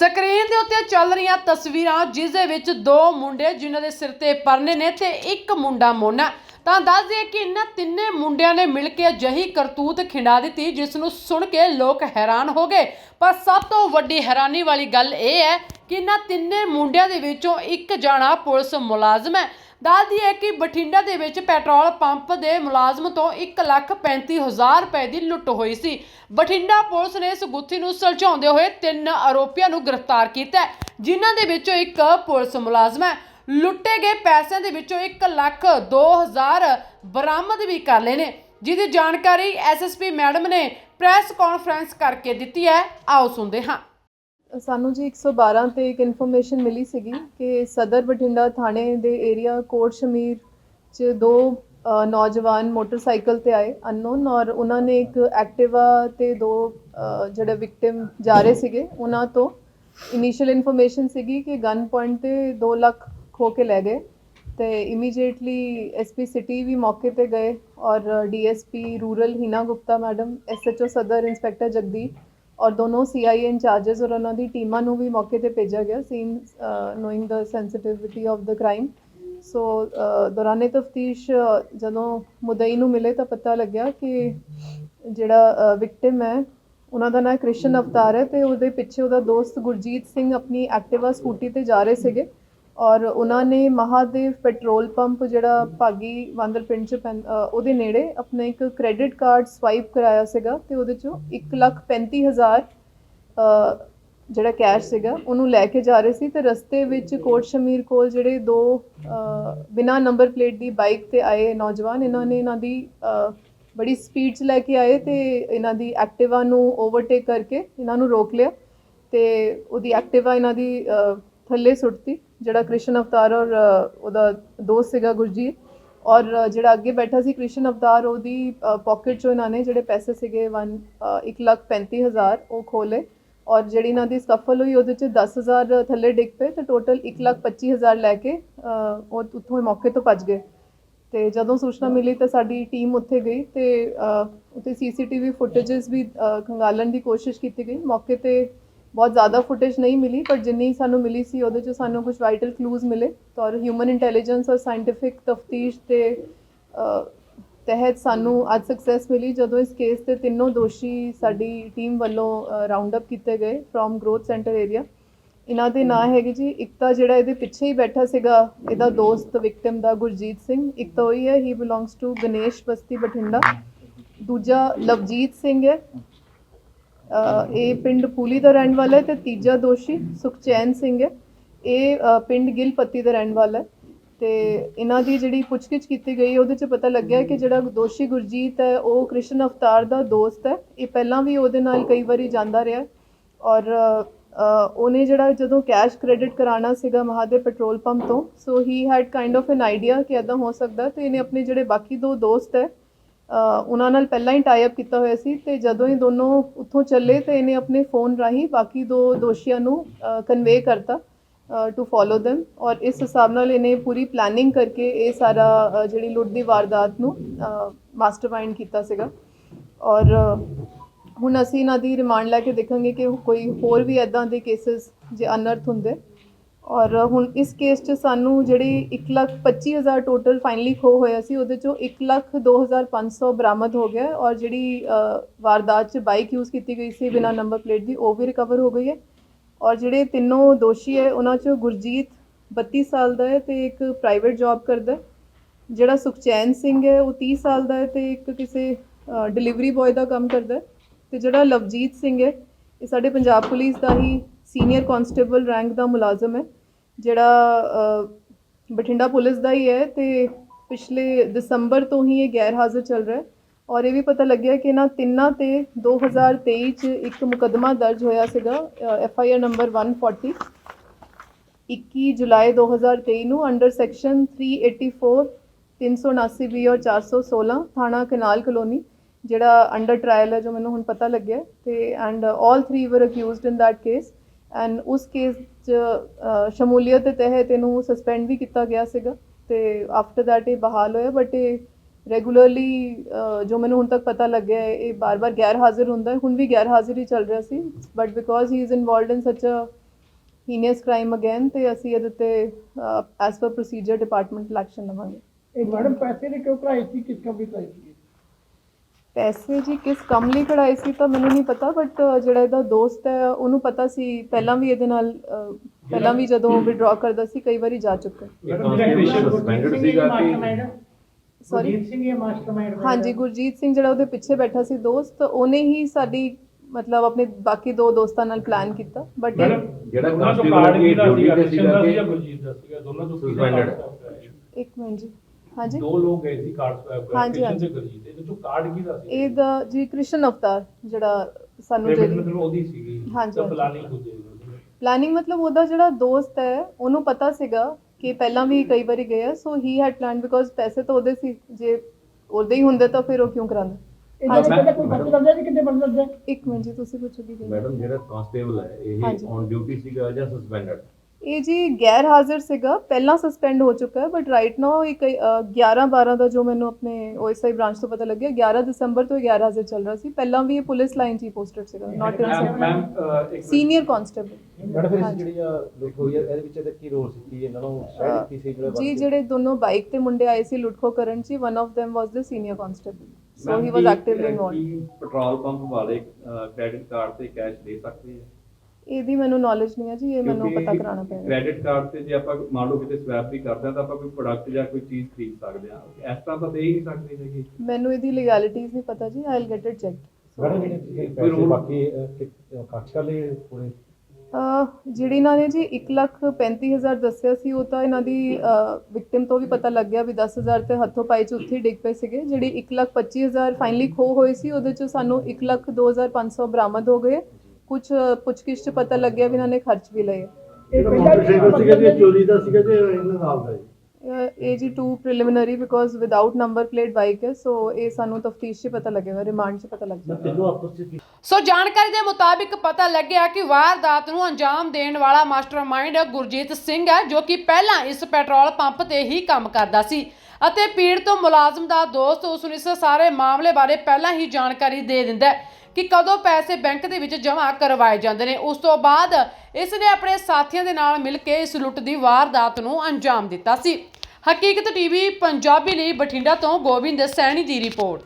Screen ਦੇ ਉੱਤੇ ਚੱਲ ਰਹੀਆਂ ਤਸਵੀਰਾਂ, ਜਿਸ ਦੇ ਵਿੱਚ ਦੋ ਮੁੰਡੇ ਜਿਨ੍ਹਾਂ ਦੇ ਸਿਰ ਤੇ ਪਰਨੇ ਨੇ ਤੇ ਇੱਕ ਮੁੰਡਾ ਮੋਨਾ ਤਾਂ ਦੱਸ ਦਈਏ ਕਿ ਇਹਨਾਂ ਤਿੰਨੇ ਮੁੰਡਿਆਂ ਨੇ ਮਿਲ ਕੇ ਅਜਿਹੀ ਕਰਤੂਤ ਖਿੰਡਾ ਦਿੱਤੀ, ਜਿਸ ਨੂੰ ਸੁਣ ਕੇ ਲੋਕ ਹੈਰਾਨ ਹੋ ਗਏ। ਪਰ ਸਭ ਤੋਂ ਵੱਡੀ ਹੈਰਾਨੀ ਵਾਲੀ ਗੱਲ ਇਹ ਹੈ ਕਿ ਇਹਨਾਂ ਤਿੰਨੇ ਮੁੰਡਿਆਂ ਦੇ ਵਿੱਚੋਂ ਇੱਕ ਜਾਣਾ ਪੁਲਿਸ ਮੁਲਾਜ਼ਮ ਹੈ। ਦੱਸਦੀ ਹੈ ਕਿ ਬਠਿੰਡਾ ਦੇ ਵਿੱਚ ਪੈਟਰੋਲ ਪੰਪ ਦੇ ਮੁਲਾਜ਼ਮ ਤੋਂ 135000 ਰੁਪਏ ਦੀ ਲੁੱਟ ਹੋਈ ਸੀ। ਬਠਿੰਡਾ ਪੁਲਿਸ ਨੇ ਇਸ ਗੁੱਥੀ ਨੂੰ ਸੁਲਝਾਉਂਦੇ ਹੋਏ ਤਿੰਨ ਆਰੋਪੀਆਂ ਨੂੰ ਗ੍ਰਿਫਤਾਰ ਕੀਤਾ ਜਿਨ੍ਹਾਂ ਦੇ ਵਿੱਚੋਂ ਇੱਕ ਪੁਲਿਸ ਮੁਲਾਜ਼ਮ ਹੈ। ਲੁੱਟੇ ਗਏ ਪੈਸਿਆਂ ਦੇ ਵਿੱਚੋਂ 1 ਲੱਖ 2000 ਬਰਾਮਦ ਵੀ ਕਰ ਲਏ ਨੇ। ਜਿਹਦੀ ਜਾਣਕਾਰੀ ਐਸਐਸਪੀ ਮੈਡਮ ਨੇ ਪ੍ਰੈਸ ਕਾਨਫਰੰਸ ਕਰਕੇ ਦਿੱਤੀ ਹੈ। ਆਓ ਸੁਣਦੇ ਹਾਂ। ਸਾਨੂੰ ਜੀ 112 ਤੇ ਇੱਕ ਇਨਫੋਰਮੇਸ਼ਨ ਮਿਲੀ ਸੀਗੀ ਕਿ ਸਦਰ ਬਠਿੰਡਾ ਥਾਣੇ ਦੇ ਏਰੀਆ ਕੋਟ ਸ਼ਮੀਰ 'ਚ ਦੋ ਅ, ਨੌਜਵਾਨ ਮੋਟਰਸਾਈਕਲ ਤੇ ਆਏ ਅਨਨੋਨ ਔਰ ਉਹਨਾਂ ਨੇ ਇੱਕ ਐਕਟਿਵਾ ਤੇ ਦੋ ਅ, ਜਿਹੜੇ ਵਿਕਟਿਮ ਜਾ ਰਹੇ ਸੀਗੇ ਉਹਨਾਂ ਤੋਂ ਇਨੀਸ਼ੀਅਲ ਇਨਫੋਰਮੇਸ਼ਨ ਸੀਗੀ ਕਿ ਗਨ ਪੁਆਇੰਟ ਤੇ 2 ਲੱਖ ਖੋ ਕੇ ਲੈ ਗਏ ਤੇ ਇਮੀਡੀਏਟਲੀ ਐਸਪੀ ਸਿਟੀ ਵੀ ਮੌਕੇ ਤੇ ਗਏ ਔਰ DSP rural Heena Gupta madam SHO Sadar inspector Jagdeep ਔਰ ਦੋਨੋਂ ਸੀਆਈਏ ਇੰਚਾਰजेस ਔਰ ਉਹਨਾਂ ਦੀ ਟੀਮਾਂ ਨੂੰ ਵੀ ਮੌਕੇ ਤੇ ਭੇਜਿਆ ਗਿਆ scene knowing the sensitivity of the crime so ਦੌਰਾਨੇ ਤਫਤੀਸ਼, ਜਦੋਂ ਮੁਦਈ ਨੂੰ ਮਿਲੇ ਤਾਂ ਪਤਾ ਲੱਗਿਆ ਕਿ ਜਿਹੜਾ ਵਿਕਟਿਮ ਹੈ, ਉਹਨਾਂ ਦਾ ਨਾਮ ਕ੍ਰਿਸ਼ਨ ਅਵਤਾਰ ਹੈ ਤੇ ਉਹਦੇ ਪਿੱਛੇ ਉਹਦਾ ਦੋਸਤ ਗੁਰਜੀਤ ਸਿੰਘ ਆਪਣੀ ਐਕਟਿਵਾ ਸਕੂਟੀ ਤੇ ਜਾ ਰਹੇ ਸੀਗੇ। ਔਰ ਉਹਨਾਂ ਨੇ ਮਹਾਦੇਵ ਪੈਟਰੋਲ ਪੰਪ ਜਿਹੜਾ ਭਾਗੀ ਵਾਂਦਰ ਪਿੰਡ ਚ ਪੈਂ- ਅ, ਉਹਦੇ ਨੇੜੇ ਆਪਣਾ ਇੱਕ ਕ੍ਰੈਡਿਟ ਕਾਰਡ ਸਵਾਈਪ ਕਰਾਇਆ ਸੀਗਾ ਤੇ ਉਹਦੇ ਚੋਂ 135000 ਅ, ਜਿਹੜਾ ਕੈਸ਼ ਸੀਗਾ ਉਹਨੂੰ ਲੈ ਕੇ ਜਾ ਰਹੇ ਸੀ ਤੇ ਰਸਤੇ ਵਿੱਚ ਕੋਟ ਸ਼ਮੀਰ ਕੋਲ ਜਿਹੜੇ ਦੋ ਅ, ਬਿਨਾਂ ਨੰਬਰ ਪਲੇਟ ਦੀ ਬਾਈਕ ਤੇ ਆਏ ਨੌਜਵਾਨ ਇਹਨਾਂ ਨੇ ਇਹਨਾਂ ਦੀ ਅ, ਬੜੀ ਸਪੀਡ 'ਚ ਲੈ ਕੇ ਆਏ ਤੇ ਇਹਨਾਂ ਦੀ ਐਕਟਿਵਾ ਨੂੰ ਓਵਰਟੇਕ ਕਰਕੇ ਇਹਨਾਂ ਨੂੰ ਰੋਕ ਲਿਆ ਤੇ ਉਹਦੀ ਐਕਟਿਵਾ ਇਹਨਾਂ ਦੀ ਅ, ਥੱਲੇ ਸੁੱਟਤੀ। ਜਿਹੜਾ ਕ੍ਰਿਸ਼ਨ ਅਵਤਾਰ ਔਰ ਉਹਦਾ ਦੋਸਤ ਸੀਗਾ ਗੁਰਜੀਤ ਔਰ ਜਿਹੜਾ ਅੱਗੇ ਬੈਠਾ ਸੀ ਕ੍ਰਿਸ਼ਨ ਅਵਤਾਰ ਉਹਦੀ ਪਾਕਟ ਚੋਂ ਇਹਨਾਂ ਨੇ ਜਿਹੜੇ ਪੈਸੇ ਸੀਗੇ 1 135000 ਉਹ ਖੋਲੇ ਔਰ ਜਿਹੜੀ ਇਹਨਾਂ ਦੀ ਸਕਫਲ ਹੋਈ ਉਹਦੇ ਚ 10000 ਥੱਲੇ ਡਿੱਗ ਪਏ ਤੇ ਟੋਟਲ 125000 ਲੈ ਕੇ ਉਹ ਉੱਥੋਂ ਮੌਕੇ ਤੋਂ ਭੱਜ ਗਏ। ਤੇ ਜਦੋਂ ਸੂਚਨਾ ਮਿਲੀ ਤਾਂ ਸਾਡੀ ਟੀਮ ਉੱਥੇ ਗਈ ਤੇ ਉੱਥੇ ਸੀਸੀਟੀਵੀ ਫੁਟੇजेस ਵੀ ਖੰਗਾਲਣ ਦੀ ਕੋਸ਼ਿਸ਼ ਕੀਤੀ ਗਈ। ਮੌਕੇ ਤੇ ਬਹੁਤ ਜ਼ਿਆਦਾ ਫੁਟੇਜ ਨਹੀਂ ਮਿਲੀ, ਪਰ ਜਿੰਨੀ ਸਾਨੂੰ ਮਿਲੀ ਸੀ ਉਹਦੇ 'ਚ ਸਾਨੂੰ ਕੁਝ ਵਾਈਟਲ ਕਲੂਜ਼ ਮਿਲੇ। ਔਰ ਹਿਊਮਨ ਇੰਟੈਲੀਜੈਂਸ ਔਰ ਸਾਇੰਟੀਫਿਕ ਤਫਤੀਸ਼ ਤੇ ਤਹਿਤ ਸਾਨੂੰ ਅੱਜ ਸਕਸੈਸ ਮਿਲੀ, ਜਦੋਂ ਇਸ ਕੇਸ ਤੇ ਤਿੰਨੋਂ ਦੋਸ਼ੀ ਸਾਡੀ ਟੀਮ ਵੱਲੋਂ ਰਾਉਂਡ ਅਪ ਕੀਤੇ ਗਏ ਫਰੋਮ ਗਰੋਥ ਸੈਂਟਰ ਏਰੀਆ ਇਹਨਾਂ ਦੇ ਨਾਂ ਹੈਗੇ ਜੀ ਇੱਕ ਤਾਂ ਜਿਹੜਾ ਇਹਦੇ ਪਿੱਛੇ ਹੀ ਬੈਠਾ ਸੀਗਾ, ਇਹਦਾ ਦੋਸਤ ਵਿਕਟਿਮ ਦਾ ਗੁਰਜੀਤ ਸਿੰਘ। ਇੱਕ ਤਾਂ ਉਹੀ ਹੈ he belongs to Ganesh Basti Bathinda. ਦੂਜਾ ਲਵਜੀਤ ਸਿੰਘ ਹੈ। ਇਹ ਪਿੰਡ ਪੂਲੀ ਦਾ ਰਹਿਣ ਵਾਲਾ ਹੈ ਤੇ ਤੀਜਾ ਦੋਸ਼ੀ ਸੁਖਚੈਨ ਸਿੰਘ ਹੈ। ਇਹ, ਅਹ, ਪਿੰਡ ਗਿਲਪੱਤੀ ਦਾ ਰਹਿਣ ਵਾਲਾ ਹੈ ਤੇ ਇਹਨਾਂ ਦੀ ਜਿਹੜੀ ਪੁੱਛਗਿੱਛ ਕੀਤੀ ਗਈ, ਉਹਦੇ ਚ ਪਤਾ ਲੱਗਿਆ ਕਿ ਜਿਹੜਾ ਦੋਸ਼ੀ ਗੁਰਜੀਤ ਹੈ, ਉਹ ਕ੍ਰਿਸ਼ਨ ਅਵਤਾਰ ਦਾ ਦੋਸਤ ਹੈ। ਇਹ ਪਹਿਲਾਂ ਵੀ ਉਹਦੇ ਨਾਲ ਕਈ ਵਾਰੀ ਜਾਂਦਾ ਰਿਹਾ ਔਰ ਉਹਨੇ ਜਿਹੜਾ ਜਦੋਂ ਕੈਸ਼ ਕ੍ਰੈਡਿਟ ਕਰਾਉਣਾ ਸੀਗਾ ਮਹਾਦੇਵ ਪੈਟਰੋਲ ਪੰਪ ਤੋਂ so he had kind of an idea ਕਿ ਇਦਾਂ ਹੋ ਸਕਦਾ ਤੇ ਇਹਨੇ ਆਪਣੇ ਜਿਹੜੇ ਬਾਕੀ ਦੋ ਦੋਸਤ ਹੈ ਉਹਨਾਂ ਨਾਲ ਪਹਿਲਾਂ ਹੀ ਟਾਈ ਅਪ ਕੀਤਾ ਹੋਇਆ ਸੀ ਤੇ ਜਦੋਂ ਇਹ ਦੋਨੋਂ ਉੱਥੋਂ ਚੱਲੇ ਤੇ ਇਹਨੇ ਆਪਣੇ ਫੋਨ ਰਾਹੀਂ ਬਾਕੀ ਦੋ ਦੋਸ਼ੀਆਂ ਨੂੰ ਕਨਵੇ ਕਰਤਾ ਟੂ ਫੋਲੋ them ਔਰ ਇਸ ਹਿਸਾਬ ਨਾਲ ਇਹਨੇ ਪੂਰੀ ਪਲੈਨਿੰਗ ਕਰਕੇ ਇਹ ਸਾਰਾ ਜਿਹੜੀ ਲੁੱਟ ਦੀ ਵਾਰਦਾਤ ਨੂੰ ਮਾਸਟਰਮਾਈਂਡ ਕੀਤਾ ਸੀਗਾ। ਔਰ ਹੁਣ ਅਸੀਂ ਇਹਨਾਂ ਦੀ ਰਿਮਾਂਡ ਲੈ ਕੇ ਦੇਖਾਂਗੇ ਕਿ ਕੋਈ ਹੋਰ ਵੀ ਐਦਾਂ ਦੇ ਕੇसेस ਜੇ ਅਨਰਥ ਹੁੰਦੇ ਔਰ ਹੁਣ ਇਸ ਕੇਸ 'ਚ ਸਾਨੂੰ ਜਿਹੜੀ 125000 ਟੋਟਲ ਫਾਈਨਲੀ ਖੋ ਹੋਇਆ ਸੀ, ਉਹਦੇ ਚੋਂ 102500 ਬਰਾਮਦ ਹੋ ਗਿਆ ਔਰ ਜਿਹੜੀ ਵਾਰਦਾਤ 'ਚ ਬਾਈਕ ਯੂਜ਼ ਕੀਤੀ ਗਈ ਸੀ ਬਿਨਾ ਨੰਬਰ ਪਲੇਟ ਦੀ, ਉਹ ਵੀ ਰਿਕਵਰ ਹੋ ਗਈ ਹੈ। ਔਰ ਜਿਹੜੇ ਤਿੰਨੋਂ ਦੋਸ਼ੀ ਹੈ, ਉਹਨਾਂ 'ਚੋਂ ਗੁਰਜੀਤ 32 ਸਾਲ ਦਾ ਹੈ ਤੇ ਇੱਕ ਪ੍ਰਾਈਵੇਟ ਜੌਬ ਕਰਦਾ ਜਿਹੜਾ ਸੁਖਚੈਨ ਸਿੰਘ ਹੈ, ਉਹ 30 ਸਾਲ ਦਾ ਹੈ ਤੇ ਇੱਕ ਕਿਸੇ ਡਿਲੀਵਰੀ ਬॉय ਦਾ ਕੰਮ ਕਰਦਾ ਹੈ। ਤੇ ਜਿਹੜਾ ਲਵਜੀਤ ਸਿੰਘ ਹੈ, ਇਹ ਸਾਡੇ ਪੰਜਾਬ ਪੁਲਿਸ ਦਾ ਹੀ ਸੀਨੀਅਰ ਕਾਂਸਟੇਬਲ ਰੈਂਕ ਦਾ ਮੁਲਾਜ਼ਮ ਹੈ। ਜਿਹੜਾ ਬਠਿੰਡਾ ਪੁਲਿਸ ਦਾ ਹੀ ਹੈ ਤੇ ਪਿਛਲੇ ਦਸੰਬਰ ਤੋਂ ਹੀ ਇਹ ਗੈਰ ਹਾਜ਼ਰ ਚੱਲ ਰਿਹਾ ਹੈ। ਔਰ ਇਹ ਵੀ ਪਤਾ ਲੱਗਿਆ ਕਿ ਇਹਨਾਂ ਤਿੰਨਾਂ ਤੇ 2023 ਚ ਇੱਕ ਮੁਕੱਦਮਾ ਦਰਜ ਹੋਇਆ ਸੀਗਾ ਐਫ ਆਈ ਆਰ ਨੰਬਰ 140 21 ਜੁਲਾਈ 2023 ਨੂੰ ਅੰਡਰ ਸੈਕਸ਼ਨ 384 379 ਬੀ ਔਰ 416 ਥਾਣਾ ਕਨਾਲ ਕਲੋਨੀ, ਜਿਹੜਾ ਅੰਡਰ ਟ੍ਰਾਇਲ ਹੈ ਜੋ ਮੈਨੂੰ ਹੁਣ ਪਤਾ ਲੱਗਿਆ, ਤੇ and all 3 were accused in that case and ਉਸ ਕੇਸ ਚ ਸ਼ਮੂਲੀਅਤ ਦੇ ਤਹਿਤ ਇਹਨੂੰ ਸਸਪੈਂਡ ਵੀ ਕੀਤਾ ਗਿਆ ਸੀਗਾ ਤੇ ਆਫਟਰ ਦੈਟ ਇਹ ਬਹਾਲ ਹੋਇਆ ਬਟ ਇਹ ਰੈਗੂਲਰਲੀ ਜੋ ਮੈਨੂੰ ਹੁਣ ਤੱਕ ਪਤਾ ਲੱਗਿਆ ਹੈ, ਇਹ ਬਾਰ-ਬਾਰ ਗੈਰ ਹਾਜ਼ਰ ਹੁੰਦਾ ਹੈ। ਹੁਣ ਵੀ ਗੈਰ ਹਾਜ਼ਰ ਹੀ ਚੱਲ ਰਿਹਾ ਸੀ but because he is involved in such uh heinous crime again ਤੇ ਅਸੀਂ ਇਹਦੇ ਤੇ as per procedure departmental action ਲਵਾਂਗੇ। ਇਹ ਮੈਡਮ ਪੈਸੇ ਨੇ ਕਿਉਂ ਕਢਾਈ ਸੀ? ਕਿਸ ਕੰਮ ਲਈ ਸੀ? ਪੈਸੇ ਜੀ ਕਿਸ ਕੰਮ ਲਈ ਕਢਾਏ ਸੀ ਤਾਂ ਮੈਨੂੰ ਨਹੀਂ ਪਤਾ ਬਟ ਜਿਹੜਾ ਇਹਦਾ ਦੋਸਤ ਹੈ ਉਹਨੂੰ ਪਤਾ ਸੀ ਪਹਿਲਾਂ ਵੀ ਇਹਦੇ ਨਾਲ ਪਹਿਲਾਂ ਵੀ ਜਦੋਂ ਵਿਡਰਾ ਕਰਦਾ ਸੀ ਕਈ ਵਾਰੀ ਜਾ ਚੁੱਕਾ। ਸੀਗਾ ਇਹ ਕਿ- ਸਿੰਘ ਇਹ ਮਾਸਟਰਮਾਈਂਡ ਹਾਂਜੀ ਗੁਰਜੀਤ ਸਿੰਘ ਜਿਹੜਾ ਉਹਦੇ ਪਿੱਛੇ ਬੈਠਾ ਸੀ ਦੋਸਤ ਉਹਨੇ ਹੀ ਸਾਡੀ ਮਤਲਬ ਆਪਣੇ ਬਾਕੀ ਦੋ ਦੋਸਤਾਂ ਨਾਲ ਪਲਾਨ ਕੀਤਾ ਬਟ ਜਿਹੜਾ ਕਾਂਸਟੇਬਲ ਕਾਰਡ ਦੀ ਕਿਹਦਾ ਡਿਊਟੀ ਤੇ ਸੀਗਾ ਦਾ ਕਿ ਸੀਗਾ ਗੁਰਜੀਤ ਦਾ ਸੀਗਾ ਦੋਨਾਂ swap ਕਰਾਇਆ? ਇੱਕ ਮਿੰਟ ਜੀ। ਹਾਂਜੀ। ਦੋ ਲੋਕ ਗਏ ਸੀ ਕਾਰਡ ਹਾਂਜੀ, ਕ੍ਰਿਸ਼ਨ ਹਾਂਜੀ। ਤੇ ਗੁਰਜੀਤ ਇਹਦੇ ਚੋਂ ਕਾਰਡ ਕਿਹਦਾ ਸੀ ਇਹਦਾ ਜੀ ਕ੍ਰਿਸ਼ਨ ਅਵਤਾਰ ਜਿਹੜਾ ਸਾਨੂੰ ਜਿਹੜੀ ਮਤਲਬ ਉਹਦੀ ਸੀਗੀ। ਹਾਂਜੀ, ਤਾਂ ਹਾਂਜੀ। ਪਲਾਨਿੰਗ ਦੂਜੇ ਦੀ ਪਲਾਨਿੰਗ ਮਤਲਬ ਉਹਦਾ ਜਿਹੜਾ ਦੋਸਤ ਹੈ ਉਹਨੂੰ ਪਤਾ ਸੀਗਾ ਕਿ ਪਹਿਲਾਂ ਵੀ ਕਈ ਵਾਰੀ ਗਏ ਆ। So he had plan because ਪੈਸੇ ਤਾਂ ਉਹਦੇ ਸੀ। ਜੇ ਉਹਦੇ ਹੀ ਹੁੰਦੇ ਤਾਂ ਫਿਰ ਉਹ ਕਿਉਂ ਕਰਾਂਦਾ ਇਹਨਾਂ ਨੇ ਕਹਿੰਦੇ ਕੋਈ ਬੰਦ ਕਰਦੇ ਸੀ ਕਿੰਨੇ ਬੰਦ ਕਰਦੇ? ਇੱਕ ਮਿੰਟ ਜੀ ਤੁਸੀਂ ਪੁੱਛੋਗੇ ਕੀ ਮੈਡਮ ਜਿਹੜਾ ਕਾਂਸਟੇਬਲ ਹੈ ਇਹ ਹਾਂਜੀ। ਔਨ ਡਿਊਟੀ ਸੀਗਾ ਜਾਂ ਸਸਪੈਂਡਡ ਇਹ ਜੀ ਗੈਰ ਹਾਜ਼ਰ ਸੀਗਾ ਪਹਿਲਾਂ ਸਸਪੈਂਡ ਹੋ ਚੁੱਕਾ ਹੈ ਬਟ ਰਾਈਟ ਨਾਓ ਅ, 11 12 ਦਾ ਜੋ ਮੈਨੂੰ ਆਪਣੇ ਓਐਸਆਈ ਬ੍ਰਾਂਚ ਤੋਂ ਪਤਾ ਲੱਗਿਆ 11 ਦਸੰਬਰ ਤੋਂ ਇਹ ਗੈਰ ਹਾਜ਼ਰ ਚੱਲ ਰਿਹਾ ਸੀ। ਪਹਿਲਾਂ ਵੀ ਇਹ ਪੁਲਿਸ ਲਾਈਨ 'ਚ ਹੀ ਪੋਸਟਡ ਸੀਗਾ not in senior constable madam ਫਿਰ। ਜਿਹੜੀ ਆ ਹੋਈ ਹੈ ਇਹਦੇ ਵਿੱਚ ਇਹਦਾ ਕੀ ਰੋਲ ਸੀ? ਕੀ ਇਹਨਾਂ ਨੂੰ ਸਾਈਡ ਕੀਤੀ ਸੀ ਜਿਹੜੇ ਜੀ ਜਿਹੜੇ ਦੋਨੋਂ ਬਾਈਕ ਤੇ ਮੁੰਡੇ ਆਏ ਸੀ ਲੁੱਟਖੋ ਕਰਨ 'ਚ one of them was the senior constable so he was actively involved petrol pump ਵਾਲੇ ਕ੍ਰੈਡਿਟ ਕਾਰਡ ਤੇ ਕੈਸ਼ ਦੇ ਸਕਦੇ ਆ ਇਹਦੀ ਮੈਨੂੰ ਨੌਲੇਜ ਨਹੀਂ ਹੈ ਜੀ ਇਹ ਮੈਨੂੰ ਪਤਾ ਕਰਾਉਣਾ ਪਏਗਾ। ਕ੍ਰੈਡਿਟ ਕਾਰਡ ਤੇ ਜੇ ਆਪਾਂ ਮੰਨ ਲਓ ਕਿਤੇ ਸਵੈਪ ਵੀ ਕਰਦੇ ਆ ਤਾਂ ਆਪਾਂ ਕੋਈ ਪ੍ਰੋਡਕਟ ਜਾਂ ਕੋਈ ਚੀਜ਼ ਖਰੀਦ ਸਕਦੇ ਆ ਇਸ ਤਰ੍ਹਾਂ ਤਾਂ ਦੇ ਹੀ ਨਹੀਂ ਸਕਦੇ ਹੈਗੇ। ਮੈਨੂੰ ਇਹਦੀ ਲੀਗੈਲਿਟੀਜ਼ ਨਹੀਂ ਪਤਾ ਜੀ ਆਈ ਵਿਲ ਗੈਟ ਇਟ ਤੁਸੀਂ ਕੋਈ rule- ਬਾਕੀ ਅਹ, ਕਿ- ਅਹ, ਖਰਚ ਕਰ ਲਏ ਪੂਰੇ ਜਿਹੜੀ ਇਹਨਾਂ ਨੇ ਜੀ 135000 ਦੱਸਿਆ ਸੀ ਉਹ ਤਾਂ ਇਹਨਾਂ ਦੀ ਵਿਕਟਿਮ ਤੋਂ ਵੀ ਪਤਾ ਲੱਗ ਗਿਆ ਵੀ 10000 ਤੇ ਹੱਥੋਂ ਪਾਈ ਚ ਉੱਥੇ ਡਿੱਗ ਪਏ ਸੀਗੇ। ਜਿਹੜੀ 125000 ਫਾਈਨਲੀ ਖੋ ਹੋਈ ਸੀ ਉਹਦੇ ਚ ਸਾਨੂੰ 102500 ਬਰਾਮਦ ਹੋ ਗਏ। ਕੁਝ ਪੁੱਛਗਿੱਛ ਚ ਪਤਾ ਲੱਗਿਆ ਵੀ ਇਹਨਾਂ ਨੇ ਖਰਚ ਵੀ ਲਏ। ਇਹ ਪਹਿਲਾਂ ਵੀ ਸੀਗਾ ਚੋਰੀ ਦਾ ਸੀਗਾ ਜੇ ਇਹਨਾਂ ਨਾਲ ਦਾ ਅਹ ਇਹ ਜੀ to preliminary because without number plate bike ਹੈ ਸੋ ਇਹ ਸਾਨੂੰ ਤਫਤੀਸ਼ 'ਚ ਪਤਾ ਲੱਗੇਗਾ ਰਿਮਾਂਡ 'ਚ ਪਤਾ ਲੱਗ ਜਾਏਗਾ ਤਿੰਨੋਂ ਆਪਸ ਵਿੱਚ ਸੋ ਜਾਣਕਾਰੀ ਦੇ ਮੁਤਾਬਿਕ ਪਤਾ ਲੱਗਿਆ ਕਿ ਵਾਰਦਾਤ ਨੂੰ ਅੰਜਾਮ ਦੇਣ ਵਾਲਾ ਮਾਸਟਰਮਾਈਂਡ ਗੁਰਜੀਤ ਸਿੰਘ ਹੈ ਜੋ ਕਿ ਪਹਿਲਾਂ ਇਸ ਪੈਟਰੋਲ ਪੰਪ ਤੇ ਹੀ ਕੰਮ ਕਰਦਾ ਸੀ ਅਤੇ ਪੀੜਤ ਮੁਲਾਜ਼ਮ ਦਾ ਦੋਸਤ ਉਸ ਨੂੰ ਇਸ ਸਾਰੇ ਮਾਮਲੇ ਬਾਰੇ ਪਹਿਲਾਂ ਹੀ ਜਾਣਕਾਰੀ ਦੇ ਦਿੰਦਾ ਹੈ। ਕਿ ਕਦੋਂ ਪੈਸੇ ਬੈਂਕ ਦੇ ਵਿੱਚ ਜਮ੍ਹਾਂ ਕਰਵਾਏ ਜਾਂਦੇ ਨੇ। ਉਸ ਤੋਂ ਬਾਅਦ ਇਸ ਨੇ ਆਪਣੇ ਸਾਥੀਆਂ ਦੇ ਨਾਲ ਮਿਲ ਕੇ ਇਸ ਲੁੱਟ ਦੀ ਵਾਰਦਾਤ ਨੂੰ ਅੰਜਾਮ ਦਿੱਤਾ ਸੀ। ਹਕੀਕਤ ਟੀਵੀ, ਪੰਜਾਬੀ ਲਈ ਬਠਿੰਡਾ ਤੋਂ ਗੋਬਿੰਦ ਸੈਣੀ ਦੀ ਰਿਪੋਰਟ।